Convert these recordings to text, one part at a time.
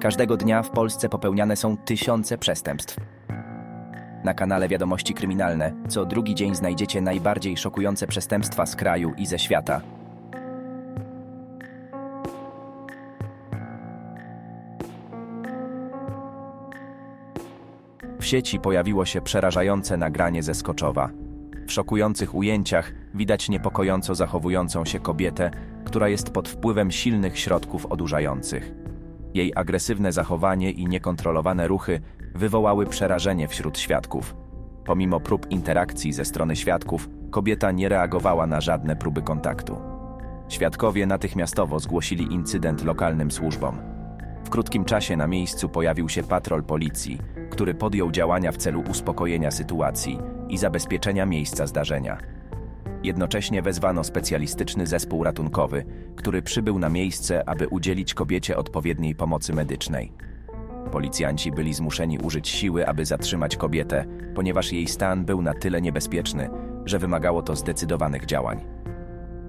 Każdego dnia w Polsce popełniane są tysiące przestępstw. Na kanale Wiadomości Kryminalne co drugi dzień znajdziecie najbardziej szokujące przestępstwa z kraju i ze świata. W sieci pojawiło się przerażające nagranie ze Skoczowa. W szokujących ujęciach widać niepokojąco zachowującą się kobietę, która jest pod wpływem silnych środków odurzających. Jej agresywne zachowanie i niekontrolowane ruchy wywołały przerażenie wśród świadków. Pomimo prób interakcji ze strony świadków, kobieta nie reagowała na żadne próby kontaktu. Świadkowie natychmiastowo zgłosili incydent lokalnym służbom. W krótkim czasie na miejscu pojawił się patrol policji, który podjął działania w celu uspokojenia sytuacji i zabezpieczenia miejsca zdarzenia. Jednocześnie wezwano specjalistyczny zespół ratunkowy, który przybył na miejsce, aby udzielić kobiecie odpowiedniej pomocy medycznej. Policjanci byli zmuszeni użyć siły, aby zatrzymać kobietę, ponieważ jej stan był na tyle niebezpieczny, że wymagało to zdecydowanych działań.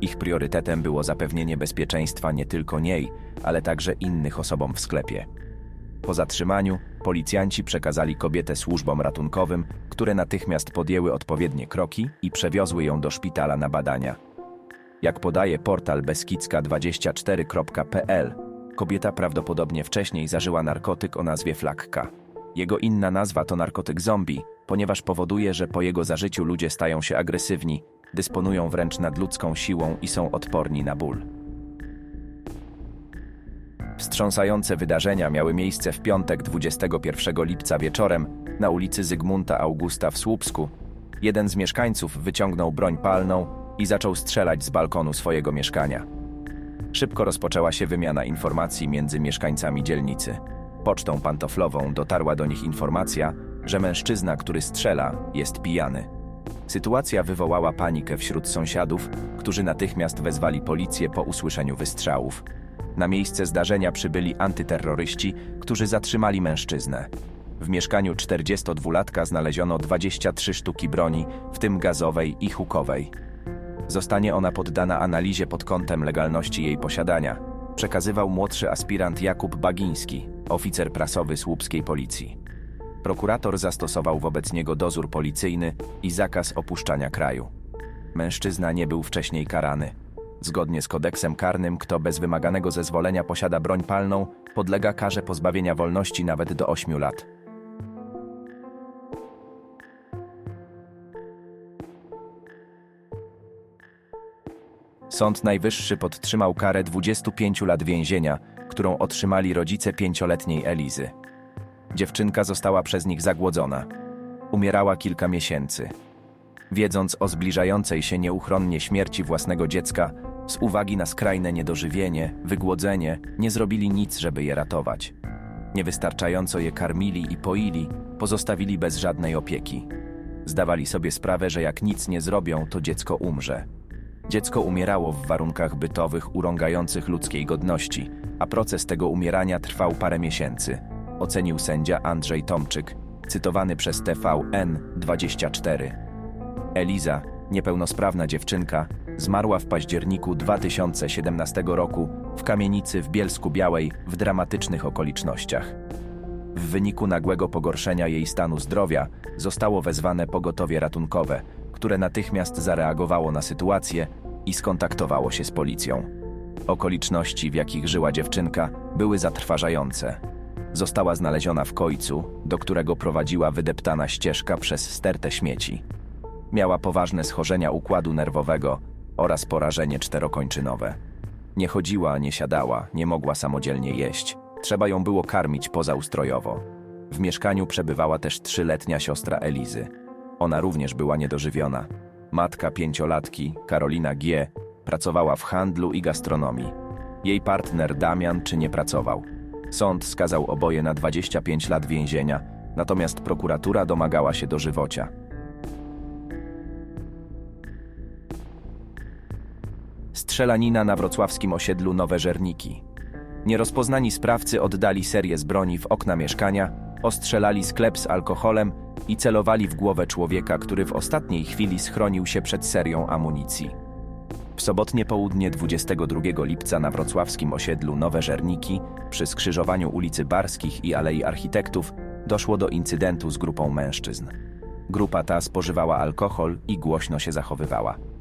Ich priorytetem było zapewnienie bezpieczeństwa nie tylko niej, ale także innych osobom w sklepie. Po zatrzymaniu policjanci przekazali kobietę służbom ratunkowym, które natychmiast podjęły odpowiednie kroki i przewiozły ją do szpitala na badania. Jak podaje portal beskidzka24.pl, kobieta prawdopodobnie wcześniej zażyła narkotyk o nazwie flakka. Jego inna nazwa to narkotyk zombie, ponieważ powoduje, że po jego zażyciu ludzie stają się agresywni, dysponują wręcz nadludzką siłą i są odporni na ból. Wstrząsające wydarzenia miały miejsce w piątek 21 lipca wieczorem na ulicy Zygmunta Augusta w Słupsku. Jeden z mieszkańców wyciągnął broń palną i zaczął strzelać z balkonu swojego mieszkania. Szybko rozpoczęła się wymiana informacji między mieszkańcami dzielnicy. Pocztą pantoflową dotarła do nich informacja, że mężczyzna, który strzela, jest pijany. Sytuacja wywołała panikę wśród sąsiadów, którzy natychmiast wezwali policję po usłyszeniu wystrzałów. Na miejsce zdarzenia przybyli antyterroryści, którzy zatrzymali mężczyznę. W mieszkaniu 42-latka znaleziono 23 sztuki broni, w tym gazowej i hukowej. Zostanie ona poddana analizie pod kątem legalności jej posiadania, przekazywał młodszy aspirant Jakub Bagiński, oficer prasowy słupskiej policji. Prokurator zastosował wobec niego dozór policyjny i zakaz opuszczania kraju. Mężczyzna nie był wcześniej karany. Zgodnie z kodeksem karnym, kto bez wymaganego zezwolenia posiada broń palną, podlega karze pozbawienia wolności nawet do 8 lat. Sąd Najwyższy podtrzymał karę 25 lat więzienia, którą otrzymali rodzice pięcioletniej Elizy. Dziewczynka została przez nich zagłodzona. Umierała kilka miesięcy. Wiedząc o zbliżającej się nieuchronnie śmierci własnego dziecka, z uwagi na skrajne niedożywienie, wygłodzenie, nie zrobili nic, żeby je ratować. Niewystarczająco je karmili i poili, pozostawili bez żadnej opieki. Zdawali sobie sprawę, że jak nic nie zrobią, to dziecko umrze. Dziecko umierało w warunkach bytowych urągających ludzkiej godności, a proces tego umierania trwał parę miesięcy, ocenił sędzia Andrzej Tomczyk, cytowany przez TVN24. Eliza, niepełnosprawna dziewczynka, zmarła w październiku 2017 roku w kamienicy w Bielsku Białej w dramatycznych okolicznościach. W wyniku nagłego pogorszenia jej stanu zdrowia zostało wezwane pogotowie ratunkowe, które natychmiast zareagowało na sytuację i skontaktowało się z policją. Okoliczności, w jakich żyła dziewczynka, były zatrważające. Została znaleziona w końcu, do którego prowadziła wydeptana ścieżka przez stertę śmieci. Miała poważne schorzenia układu nerwowego oraz porażenie czterokończynowe. Nie chodziła, nie siadała, nie mogła samodzielnie jeść. Trzeba ją było karmić pozaustrojowo. W mieszkaniu przebywała też trzyletnia siostra Elizy. Ona również była niedożywiona. Matka pięciolatki, Karolina G., pracowała w handlu i gastronomii. Jej partner Damian czy nie pracował. Sąd skazał oboje na 25 lat więzienia, natomiast prokuratura domagała się dożywocia. Strzelanina na wrocławskim osiedlu Nowe Żerniki. Nierozpoznani sprawcy oddali serię z broni w okna mieszkania, ostrzelali sklep z alkoholem i celowali w głowę człowieka, który w ostatniej chwili schronił się przed serią amunicji. W sobotnie południe 22 lipca na wrocławskim osiedlu Nowe Żerniki, przy skrzyżowaniu ulicy Barskich i Alei Architektów, doszło do incydentu z grupą mężczyzn. Grupa ta spożywała alkohol i głośno się zachowywała.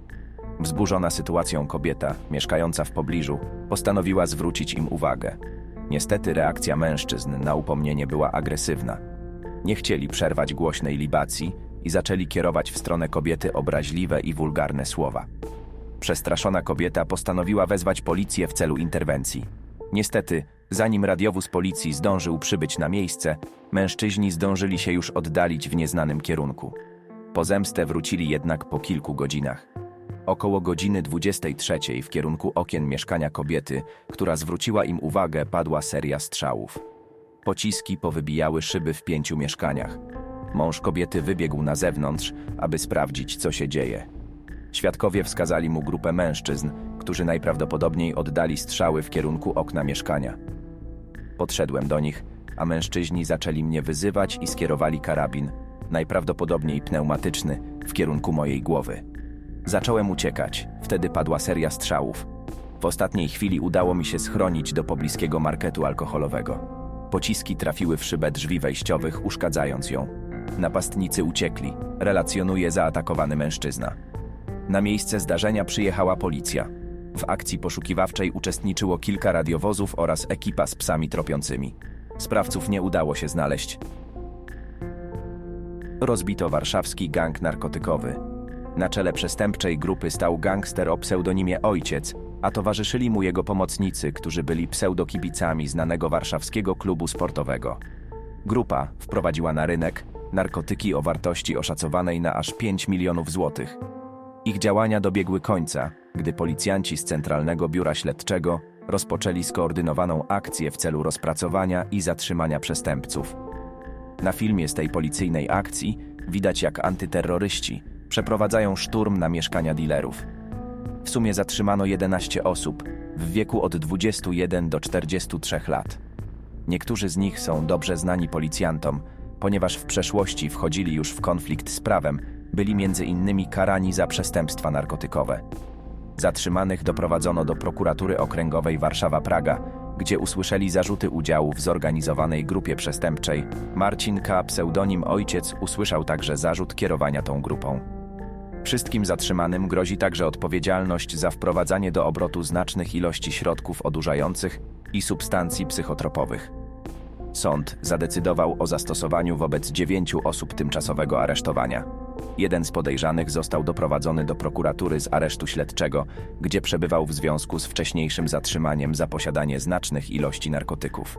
Wzburzona sytuacją kobieta, mieszkająca w pobliżu, postanowiła zwrócić im uwagę. Niestety reakcja mężczyzn na upomnienie była agresywna. Nie chcieli przerwać głośnej libacji i zaczęli kierować w stronę kobiety obraźliwe i wulgarne słowa. Przestraszona kobieta postanowiła wezwać policję w celu interwencji. Niestety, zanim radiowóz policji zdążył przybyć na miejsce, mężczyźni zdążyli się już oddalić w nieznanym kierunku. Po zemstę wrócili jednak po kilku godzinach. Około godziny 23 w kierunku okien mieszkania kobiety, która zwróciła im uwagę, padła seria strzałów. Pociski powybijały szyby w pięciu mieszkaniach. Mąż kobiety wybiegł na zewnątrz, aby sprawdzić, co się dzieje. Świadkowie wskazali mu grupę mężczyzn, którzy najprawdopodobniej oddali strzały w kierunku okna mieszkania. Podszedłem do nich, a mężczyźni zaczęli mnie wyzywać i skierowali karabin, najprawdopodobniej pneumatyczny, w kierunku mojej głowy. Zacząłem uciekać, wtedy padła seria strzałów. W ostatniej chwili udało mi się schronić do pobliskiego marketu alkoholowego. Pociski trafiły w szybę drzwi wejściowych, uszkadzając ją. Napastnicy uciekli, relacjonuje zaatakowany mężczyzna. Na miejsce zdarzenia przyjechała policja. W akcji poszukiwawczej uczestniczyło kilka radiowozów oraz ekipa z psami tropiącymi. Sprawców nie udało się znaleźć. Rozbito warszawski gang narkotykowy. Na czele przestępczej grupy stał gangster o pseudonimie Ojciec, a towarzyszyli mu jego pomocnicy, którzy byli pseudokibicami znanego warszawskiego klubu sportowego. Grupa wprowadziła na rynek narkotyki o wartości oszacowanej na aż 5 milionów złotych. Ich działania dobiegły końca, gdy policjanci z Centralnego Biura Śledczego rozpoczęli skoordynowaną akcję w celu rozpracowania i zatrzymania przestępców. Na filmie z tej policyjnej akcji widać jak antyterroryści przeprowadzają szturm na mieszkania dealerów. W sumie zatrzymano 11 osób w wieku od 21 do 43 lat. Niektórzy z nich są dobrze znani policjantom, ponieważ w przeszłości wchodzili już w konflikt z prawem, byli między innymi karani za przestępstwa narkotykowe. Zatrzymanych doprowadzono do prokuratury okręgowej Warszawa-Praga, gdzie usłyszeli zarzuty udziału w zorganizowanej grupie przestępczej. Marcin K., pseudonim Ojciec, usłyszał także zarzut kierowania tą grupą. Wszystkim zatrzymanym grozi także odpowiedzialność za wprowadzanie do obrotu znacznych ilości środków odurzających i substancji psychotropowych. Sąd zadecydował o zastosowaniu wobec dziewięciu osób tymczasowego aresztowania. Jeden z podejrzanych został doprowadzony do prokuratury z aresztu śledczego, gdzie przebywał w związku z wcześniejszym zatrzymaniem za posiadanie znacznych ilości narkotyków.